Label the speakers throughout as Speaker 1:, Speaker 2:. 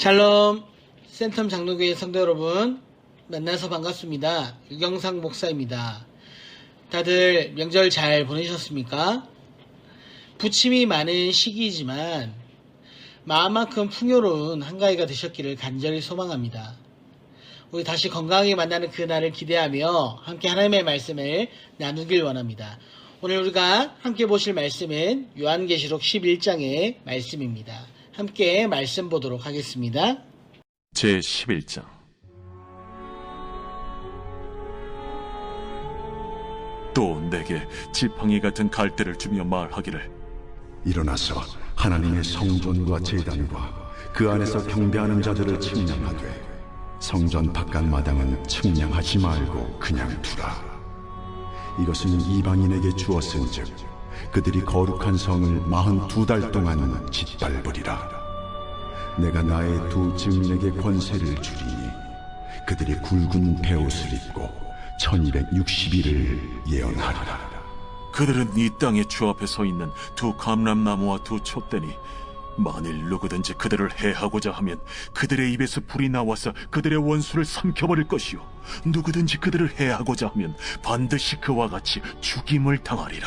Speaker 1: 샬롬 센텀 장로교회 성도 여러분 만나서 반갑습니다. 유경상 목사입니다. 다들 명절 잘 보내셨습니까? 부침이 많은 시기이지만 마음만큼 풍요로운 한가위가 되셨기를 간절히 소망합니다. 우리 다시 건강하게 만나는 그날을 기대하며 함께 하나님의 말씀을 나누길 원합니다. 오늘 우리가 함께 보실 말씀은 요한계시록 11장의 말씀입니다. 함께 말씀 보도록 하겠습니다.
Speaker 2: 제 11장. 또 내게 지팡이 같은 갈대를 주며 말하기를.
Speaker 3: 일어나서 하나님의 성전과 제단과 그 안에서 경배하는 자들을 측량하되 성전 바깥 마당은 측량하지 말고 그냥 두라. 이것은 이방인에게 주었은즉 그들이 거룩한 성을 마흔 두 달 동안 짓밟으리라. 내가 나의 두 증인에게 권세를 주리니 그들이 굵은 베옷을 입고 1260일을 예언하리라.
Speaker 2: 그들은 이 땅의 주 앞에 서 있는 두 감람나무와 두 촛대니 만일 누구든지 그들을 해하고자 하면 그들의 입에서 불이 나와서 그들의 원수를 삼켜버릴 것이요. 누구든지 그들을 해하고자 하면 반드시 그와 같이 죽임을 당하리라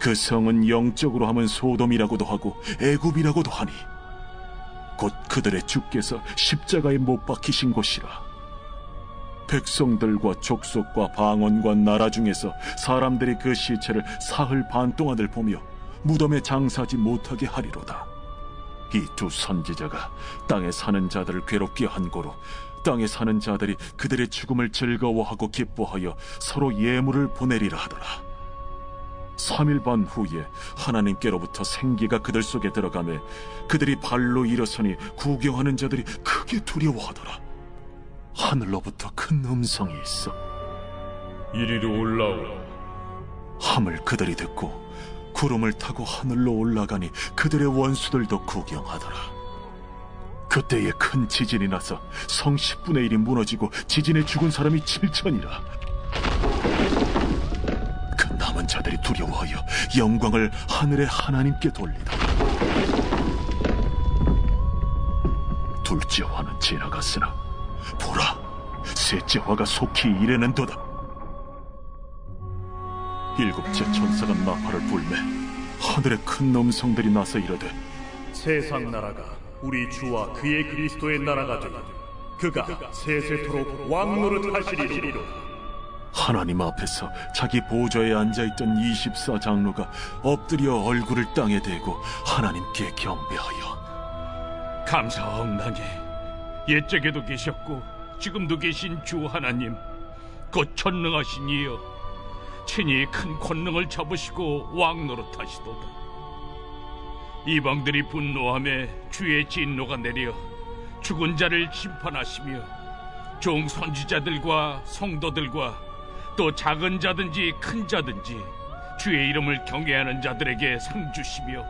Speaker 2: 그 성은 영적으로 하면 소돔이라고도 하고 애굽이라고도 하니 곧 그들의 주께서 십자가에 못 박히신 곳이라 백성들과 족속과 방언과 나라 중에서 사람들이 그 시체를 사흘 반 동안을 보며 무덤에 장사하지 못하게 하리로다 이 두 선지자가 땅에 사는 자들을 괴롭게 한 고로 땅에 사는 자들이 그들의 죽음을 즐거워하고 기뻐하여 서로 예물을 보내리라 하더라. 3일 반 후에 하나님께로부터 생기가 그들 속에 들어가매 그들이 발로 일어서니 구경하는 자들이 크게 두려워하더라. 하늘로부터 큰 음성이 있어
Speaker 4: 이리로 올라오라.
Speaker 2: 함을 그들이 듣고 구름을 타고 하늘로 올라가니 그들의 원수들도 구경하더라. 그때에 큰 지진이 나서 성 10분의 1이 무너지고 지진에 죽은 사람이 7천이라. 자들이 두려워하여 영광을 하늘의 하나님께 돌리다. 둘째 화는 지나갔으나 보라, 셋째 화가 속히 이르는도다. 일곱째 천사가 나팔을 불매 하늘에 큰 음성들이 나서 이르되
Speaker 4: 세상 나라가 우리 주와 그의 그리스도의 나라가 되고 그가 세세토록 왕노릇 하시리로
Speaker 2: 하나님 앞에서 자기 보좌에 앉아있던 24장로가 엎드려 얼굴을 땅에 대고 하나님께 경배하여
Speaker 5: 감사합나니 옛적에도 계셨고 지금도 계신 주 하나님 곧 전능하신 이여 친히 큰 권능을 잡으시고 왕노릇하시도다. 이방들이 분노함에 주의 진노가 내려 죽은 자를 심판하시며 종 선지자들과 성도들과 또 작은 자든지 큰 자든지 주의 이름을 경외하는 자들에게 상 주시며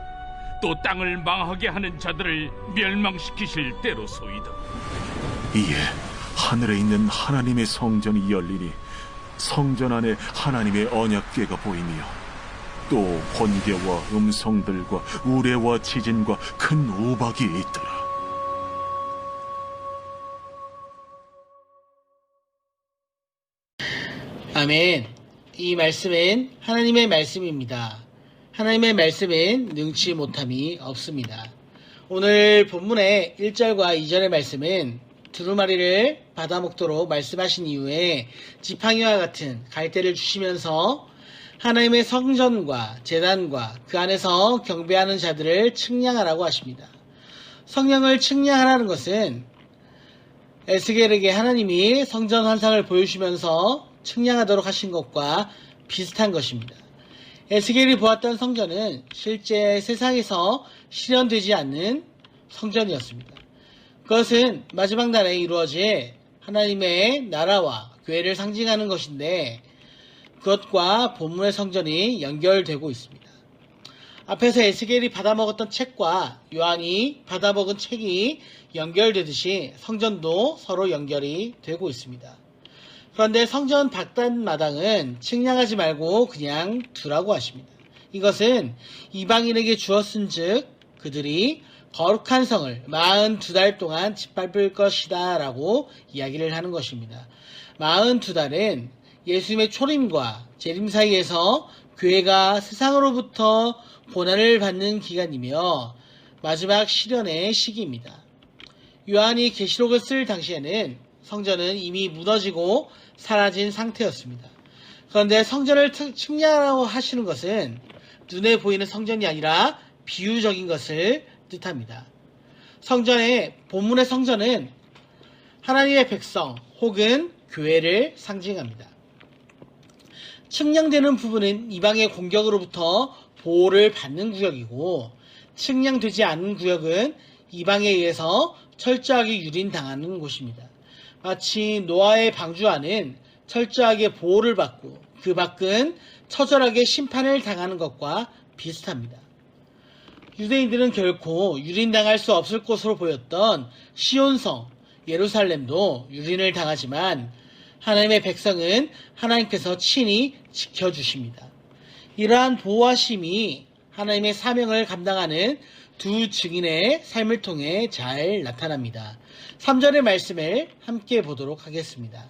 Speaker 5: 또 땅을 망하게 하는 자들을 멸망시키실 때로소이다.
Speaker 2: 이에 하늘에 있는 하나님의 성전이 열리니 성전 안에 하나님의 언약궤가 보이며 또 번개와 음성들과 우레와 지진과 큰 우박이 있더라
Speaker 1: 아멘. 이 말씀은 하나님의 말씀입니다. 하나님의 말씀은 능치 못함이 없습니다. 오늘 본문의 1절과 2절의 말씀은 두루마리를 받아 먹도록 말씀하신 이후에 지팡이와 같은 갈대를 주시면서 하나님의 성전과 재단과 그 안에서 경배하는 자들을 측량하라고 하십니다. 성령을 측량하라는 것은 에스겔에게 하나님이 성전 환상을 보여주면서 측량하도록 하신 것과 비슷한 것입니다. 에스겔이 보았던 성전은 실제 세상에서 실현되지 않는 성전이었습니다. 그것은 마지막 날에 이루어질 하나님의 나라와 교회를 상징하는 것인데 그것과 본문의 성전이 연결되고 있습니다. 앞에서 에스겔이 받아먹었던 책과 요한이 받아먹은 책이 연결되듯이 성전도 서로 연결이 되고 있습니다. 그런데 성전 박단마당은 측량하지 말고 그냥 두라고 하십니다. 이것은 이방인에게 주었은즉 그들이 거룩한 성을 42달 동안 짓밟을 것이다 라고 이야기를 하는 것입니다. 42달은 예수님의 초림과 재림 사이에서 교회가 세상으로부터 고난을 받는 기간이며 마지막 시련의 시기입니다. 요한이 계시록을 쓸 당시에는 성전은 이미 무너지고 사라진 상태였습니다. 그런데 성전을 특- 측량하라고 하시는 것은 눈에 보이는 성전이 아니라 비유적인 것을 뜻합니다. 성전의 본문의 성전은 하나님의 백성 혹은 교회를 상징합니다. 측량되는 부분은 이방의 공격으로부터 보호를 받는 구역이고 측량되지 않는 구역은 이방에 의해서 철저하게 유린당하는 곳입니다. 마치 노아의 방주 안은 철저하게 보호를 받고 그 밖은 처절하게 심판을 당하는 것과 비슷합니다. 유대인들은 결코 유린당할 수 없을 것으로 보였던 시온성 예루살렘도 유린을 당하지만 하나님의 백성은 하나님께서 친히 지켜주십니다. 이러한 보호하심이 하나님의 사명을 감당하는 두 증인의 삶을 통해 잘 나타납니다. 3절의 말씀을 함께 보도록 하겠습니다.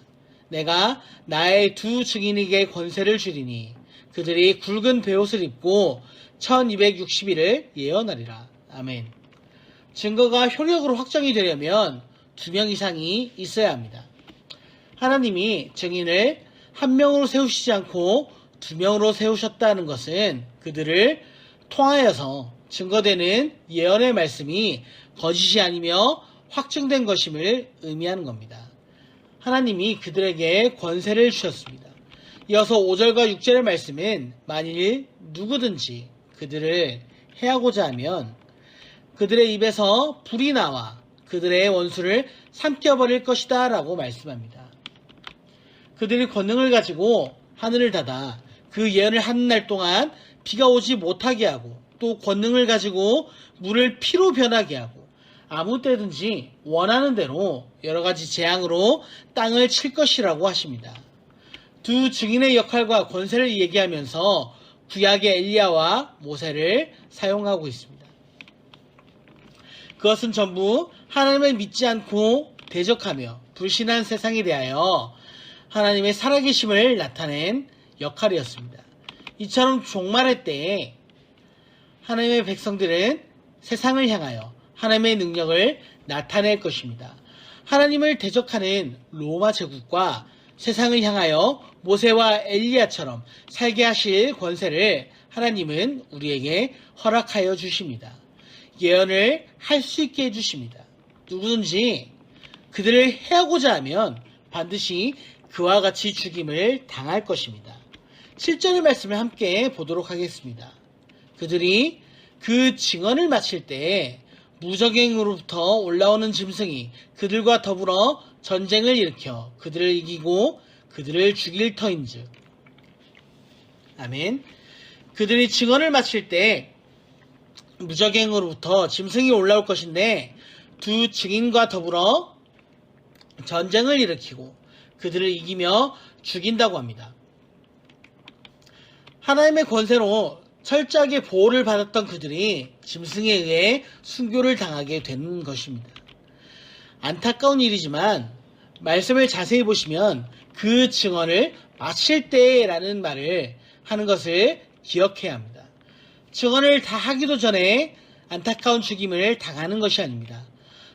Speaker 1: 내가 나의 두 증인에게 권세를 주리니 그들이 굵은 베옷을 입고 1260일을 예언하리라. 아멘. 증거가 효력으로 확정이 되려면 두 명 이상이 있어야 합니다. 하나님이 증인을 한 명으로 세우시지 않고 두 명으로 세우셨다는 것은 그들을 통하여서 증거되는 예언의 말씀이 거짓이 아니며 확증된 것임을 의미하는 겁니다. 하나님이 그들에게 권세를 주셨습니다. 이어서 5절과 6절의 말씀은 만일 누구든지 그들을 해하고자 하면 그들의 입에서 불이 나와 그들의 원수를 삼켜버릴 것이다 라고 말씀합니다. 그들이 권능을 가지고 하늘을 닫아 그 예언을 하는 날 동안 비가 오지 못하게 하고 또 권능을 가지고 물을 피로 변하게 하고 아무 때든지 원하는 대로 여러 가지 재앙으로 땅을 칠 것이라고 하십니다. 두 증인의 역할과 권세를 얘기하면서 구약의 엘리야와 모세를 사용하고 있습니다. 그것은 전부 하나님을 믿지 않고 대적하며 불신한 세상에 대하여 하나님의 살아계심을 나타낸 역할이었습니다. 이처럼 종말의 때에 하나님의 백성들은 세상을 향하여 하나님의 능력을 나타낼 것입니다. 하나님을 대적하는 로마 제국과 세상을 향하여 모세와 엘리야처럼 살게 하실 권세를 하나님은 우리에게 허락하여 주십니다. 예언을 할 수 있게 해주십니다. 누구든지 그들을 해하고자 하면 반드시 그와 같이 죽임을 당할 것입니다. 7절의 말씀을 함께 보도록 하겠습니다. 그들이 그 증언을 마칠 때 무적행으로부터 올라오는 짐승이 그들과 더불어 전쟁을 일으켜 그들을 이기고 그들을 죽일 터인즉 아멘. 그들이 증언을 마칠 때 무적행으로부터 짐승이 올라올 것인데 두 증인과 더불어 전쟁을 일으키고 그들을 이기며 죽인다고 합니다. 하나님의 권세로 철저하게 보호를 받았던 그들이 짐승에 의해 순교를 당하게 된 것입니다. 안타까운 일이지만 말씀을 자세히 보시면 그 증언을 마칠 때라는 말을 하는 것을 기억해야 합니다. 증언을 다 하기도 전에 안타까운 죽임을 당하는 것이 아닙니다.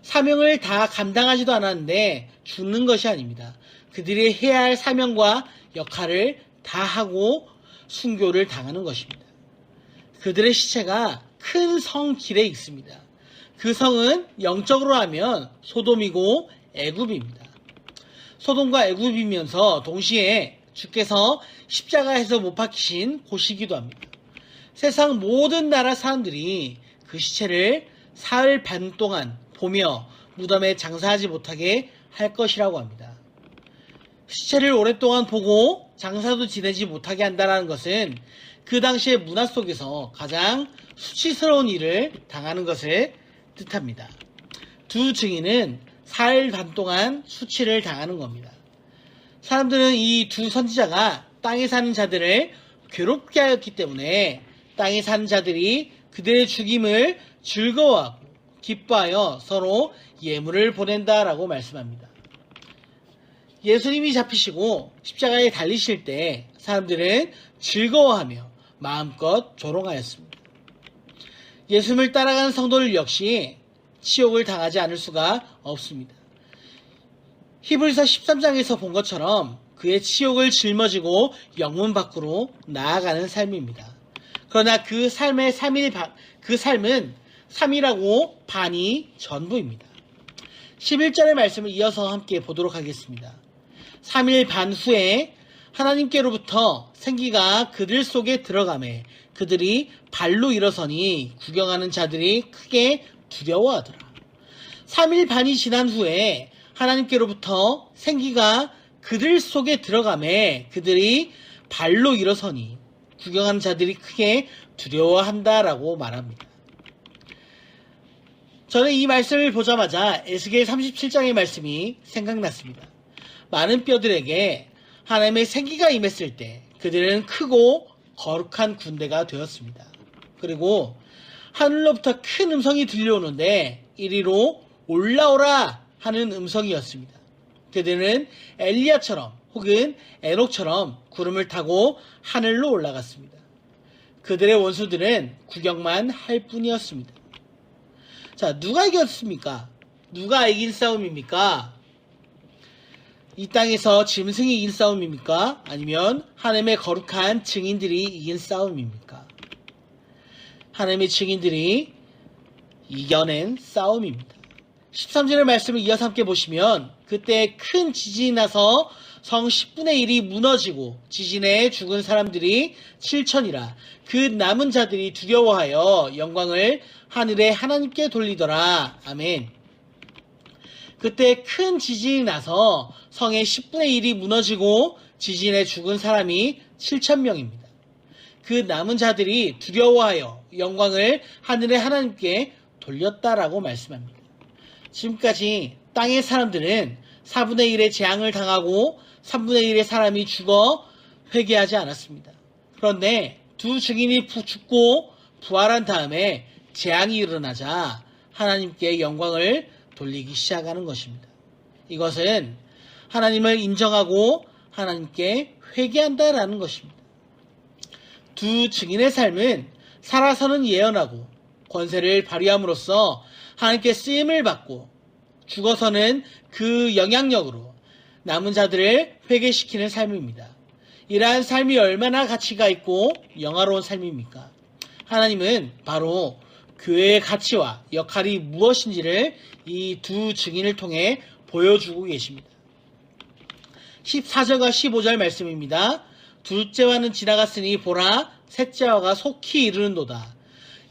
Speaker 1: 사명을 다 감당하지도 않았는데 죽는 것이 아닙니다. 그들이 해야 할 사명과 역할을 다 하고 순교를 당하는 것입니다. 그들의 시체가 큰 성 길에 있습니다. 그 성은 영적으로 하면 소돔이고 애굽입니다. 소돔과 애굽이면서 동시에 주께서 십자가에서 못 박히신 곳이기도 합니다. 세상 모든 나라 사람들이 그 시체를 사흘 반 동안 보며 무덤에 장사하지 못하게 할 것이라고 합니다. 시체를 오랫동안 보고 장사도 지내지 못하게 한다는 것은 그 당시의 문화 속에서 가장 수치스러운 일을 당하는 것을 뜻합니다. 두 증인은 사흘 반 동안 수치를 당하는 겁니다. 사람들은 이 두 선지자가 땅에 사는 자들을 괴롭게 하였기 때문에 땅에 사는 자들이 그들의 죽임을 즐거워하고 기뻐하여 서로 예물을 보낸다라고 말씀합니다. 예수님이 잡히시고 십자가에 달리실 때 사람들은 즐거워하며 마음껏 조롱하였습니다. 예수님을 따라가는 성도들 역시 치욕을 당하지 않을 수가 없습니다. 히브리서 13장에서 본 것처럼 그의 치욕을 짊어지고 영문 밖으로 나아가는 삶입니다. 그러나 그 삶의 3일 반, 그 삶은 3일하고 반이 전부입니다. 11절의 말씀을 이어서 함께 보도록 하겠습니다. 3일 반 후에 하나님께로부터 생기가 그들 속에 들어가매 그들이 발로 일어서니 구경하는 자들이 크게 두려워하더라. 3일 반이 지난 후에 하나님께로부터 생기가 그들 속에 들어가매 그들이 발로 일어서니 구경하는 자들이 크게 두려워한다라고 말합니다. 저는 이 말씀을 보자마자 에스겔 37장의 말씀이 생각났습니다. 많은 뼈들에게 하나님의 생기가 임했을 때 그들은 크고 거룩한 군대가 되었습니다. 그리고 하늘로부터 큰 음성이 들려오는데 이리로 올라오라 하는 음성이었습니다. 그들은 엘리야처럼 혹은 에녹처럼 구름을 타고 하늘로 올라갔습니다. 그들의 원수들은 구경만 할 뿐이었습니다. 자, 누가 이겼습니까? 누가 이긴 싸움입니까? 이 땅에서 짐승이 이긴 싸움입니까? 아니면 하나님의 거룩한 증인들이 이긴 싸움입니까? 하나님의 증인들이 이겨낸 싸움입니다. 13절의 말씀을 이어서 함께 보시면 그때 큰 지진이 나서 성 10분의 1이 무너지고 지진에 죽은 사람들이 7천이라 그 남은 자들이 두려워하여 영광을 하늘에 하나님께 돌리더라. 아멘. 그때 큰 지진이 나서 성의 10분의 1이 무너지고 지진에 죽은 사람이 7천 명입니다. 그 남은 자들이 두려워하여 영광을 하늘의 하나님께 돌렸다라고 말씀합니다. 지금까지 땅의 사람들은 4분의 1의 재앙을 당하고 3분의 1의 사람이 죽어 회개하지 않았습니다. 그런데 두 증인이 부- 죽고 부활한 다음에 재앙이 일어나자 하나님께 영광을 돌리기 시작하는 것입니다. 이것은 하나님을 인정하고 하나님께 회개한다라는 것입니다. 두 증인의 삶은 살아서는 예언하고 권세를 발휘함으로써 하나님께 쓰임을 받고 죽어서는 그 영향력으로 남은 자들을 회개시키는 삶입니다. 이러한 삶이 얼마나 가치가 있고 영화로운 삶입니까? 하나님은 바로 교회의 가치와 역할이 무엇인지를 이 두 증인을 통해 보여주고 계십니다. 14절과 15절 말씀입니다. 둘째와는 지나갔으니 보라 셋째와가 속히 이르는도다.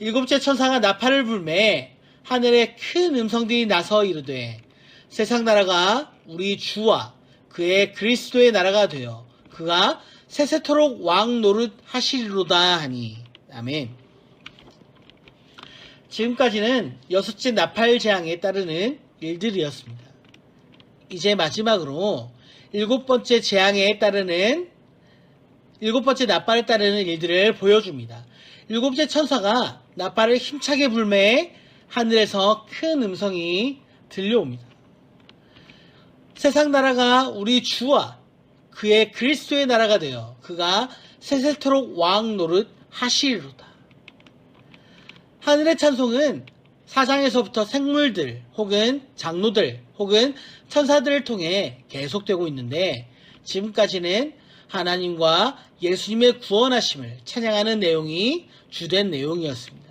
Speaker 1: 일곱째 천사가 나팔을 불매 하늘에 큰 음성들이 나서 이르되 세상 나라가 우리 주와 그의 그리스도의 나라가 되어 그가 세세토록 왕 노릇 하시리로다 하니 아멘. 지금까지는 여섯째 나팔 재앙에 따르는 일들이었습니다. 이제 마지막으로 일곱 번째 재앙에 따르는 일곱 번째 나팔에 따르는 일들을 보여줍니다. 일곱째 천사가 나팔을 힘차게 불매 하늘에서 큰 음성이 들려옵니다. 세상 나라가 우리 주와 그의 그리스도의 나라가 되어 그가 세세토록 왕 노릇 하시리로다. 하늘의 찬송은 사장에서부터 생물들 혹은 장로들 혹은 천사들을 통해 계속되고 있는데 지금까지는 하나님과 예수님의 구원하심을 찬양하는 내용이 주된 내용이었습니다.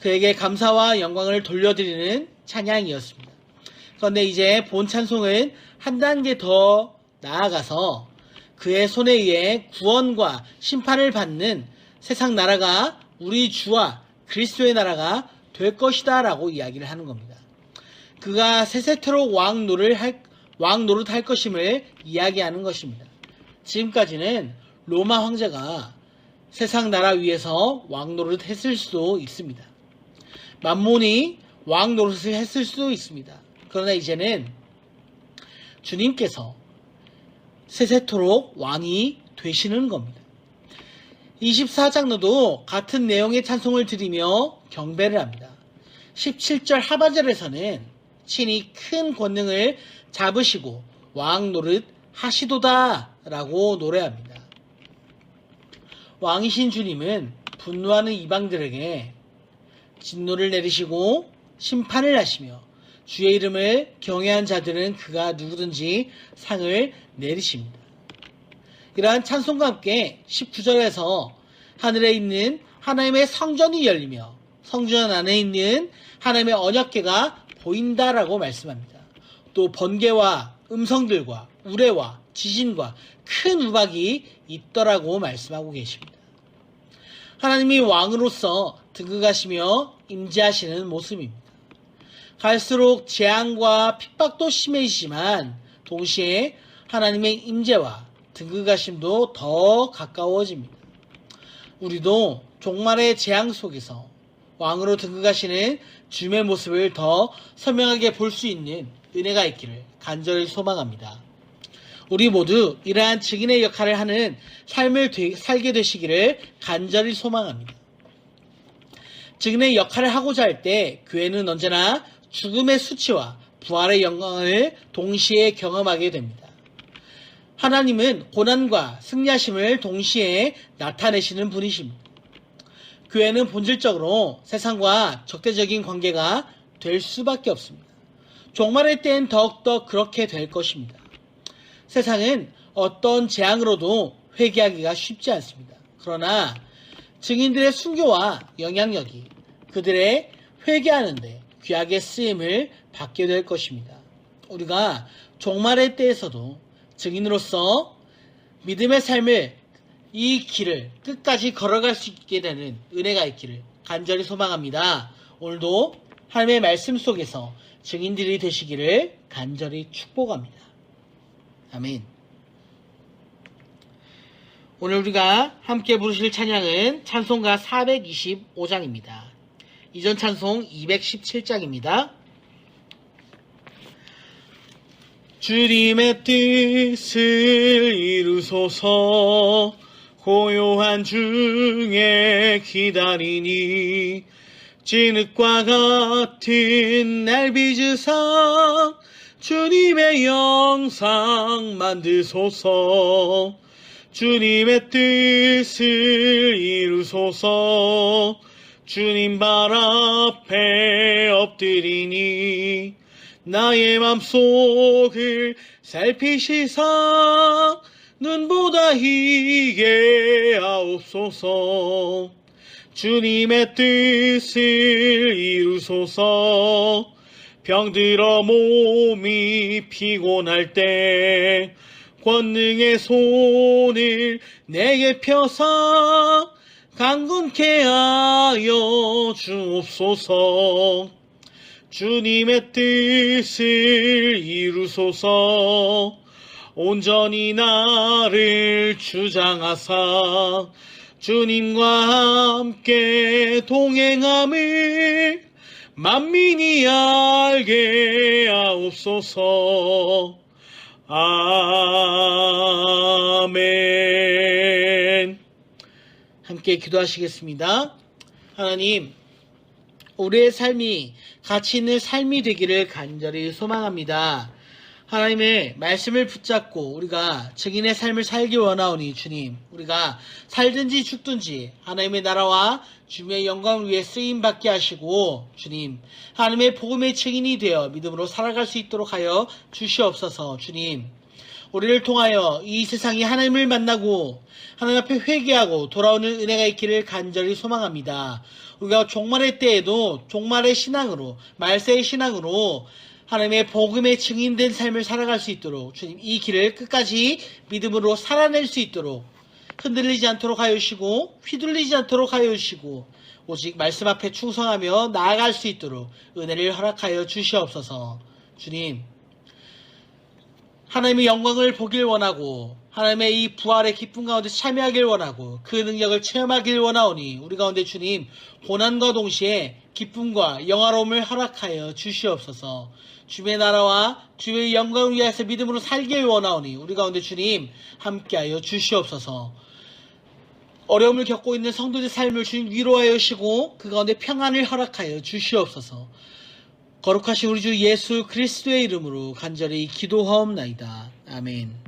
Speaker 1: 그에게 감사와 영광을 돌려드리는 찬양이었습니다. 그런데 이제 본 찬송은 한 단계 더 나아가서 그의 손에 의해 구원과 심판을 받는 세상 나라가 우리 주와 그리스도의 나라가 될 것이다 라고 이야기를 하는 겁니다. 그가 세세토록 왕 노를 할, 왕 노릇 할 것임을 이야기하는 것입니다. 지금까지는 로마 황제가 세상 나라 위에서 왕 노릇 했을 수도 있습니다. 만몬이 왕 노릇을 했을 수도 있습니다. 그러나 이제는 주님께서 세세토록 왕이 되시는 겁니다. 24장로도 같은 내용의 찬송을 드리며 경배를 합니다. 17절 하반절에서는 친히 큰 권능을 잡으시고 왕 노릇 하시도다 라고 노래합니다. 왕이신 주님은 분노하는 이방들에게 진노를 내리시고 심판을 하시며 주의 이름을 경외한 자들은 그가 누구든지 상을 내리십니다. 이러한 찬송과 함께 19절에서 하늘에 있는 하나님의 성전이 열리며 성전 안에 있는 하나님의 언약궤가 보인다라고 말씀합니다. 또 번개와 음성들과 우레와 지진과 큰 우박이 있더라고 말씀하고 계십니다. 하나님이 왕으로서 등극하시며 임재하시는 모습입니다. 갈수록 재앙과 핍박도 심해지지만 동시에 하나님의 임재와 등극하심도 더 가까워집니다. 우리도 종말의 재앙 속에서 왕으로 등극하시는 주님의 모습을 더 선명하게 볼 수 있는 은혜가 있기를 간절히 소망합니다. 우리 모두 이러한 증인의 역할을 하는 삶을 되- 살게 되시기를 간절히 소망합니다. 증인의 역할을 하고자 할 때 교회는 언제나 죽음의 수치와 부활의 영광을 동시에 경험하게 됩니다. 하나님은 고난과 승리하심을 동시에 나타내시는 분이십니다. 교회는 본질적으로 세상과 적대적인 관계가 될 수밖에 없습니다. 종말의 때엔 더욱더 그렇게 될 것입니다. 세상은 어떤 재앙으로도 회개하기가 쉽지 않습니다. 그러나 증인들의 순교와 영향력이 그들의 회개하는데 귀하게 쓰임을 받게 될 것입니다. 우리가 종말의 때에서도 증인으로서 믿음의 삶을 이 길을 끝까지 걸어갈 수 있게 되는 은혜가 있기를 간절히 소망합니다. 오늘도 하나님의 말씀 속에서 증인들이 되시기를 간절히 축복합니다. 아멘. 오늘 우리가 함께 부르실 찬양은 찬송가 425장입니다. 이전 찬송 217장입니다. 주님의 뜻을 이루소서. 고요한 중에 기다리니 진흙과 같은 날 빚으사 주님의 영상 만드소서. 주님의 뜻을 이루소서. 주님 발 앞에 엎드리니 나의 맘속을 살피시사 눈보다 희게 하옵소서. 주님의 뜻을 이루소서. 병들어 몸이 피곤할 때 권능의 손을 내게 펴사 강건케 하여 주옵소서 주님의 뜻을 이루소서. 온전히 나를 주장하사 주님과 함께 동행함을 만민이 알게 하옵소서. 아멘. 함께 기도하시겠습니다. 하나님 우리의 삶이 가치 있는 삶이 되기를 간절히 소망합니다. 하나님의 말씀을 붙잡고 우리가 증인의 삶을 살기 원하오니 주님 우리가 살든지 죽든지 하나님의 나라와 주님의 영광을 위해 쓰임 받게 하시고 주님 하나님의 복음의 증인이 되어 믿음으로 살아갈 수 있도록 하여 주시옵소서 주님 우리를 통하여 이 세상이 하나님을 만나고 하나님 앞에 회개하고 돌아오는 은혜가 있기를 간절히 소망합니다. 우리가 종말의 때에도 종말의 신앙으로 말세의 신앙으로 하나님의 복음의 증인된 삶을 살아갈 수 있도록 주님 이 길을 끝까지 믿음으로 살아낼 수 있도록 흔들리지 않도록 하여 주시고 휘둘리지 않도록 하여 주시고 오직 말씀 앞에 충성하며 나아갈 수 있도록 은혜를 허락하여 주시옵소서. 주님, 하나님의 영광을 보길 원하고 하나님의 이 부활의 기쁨 가운데 참여하길 원하고 그 능력을 체험하길 원하오니 우리 가운데 주님 고난과 동시에 기쁨과 영화로움을 허락하여 주시옵소서. 주의 나라와 주의 영광을 위하여서 믿음으로 살길 원하오니 우리 가운데 주님 함께하여 주시옵소서. 어려움을 겪고 있는 성도들 삶을 주님 위로하여 주시고 그 가운데 평안을 허락하여 주시옵소서. 거룩하신 우리 주 예수 그리스도의 이름으로 간절히 기도하옵나이다. 아멘.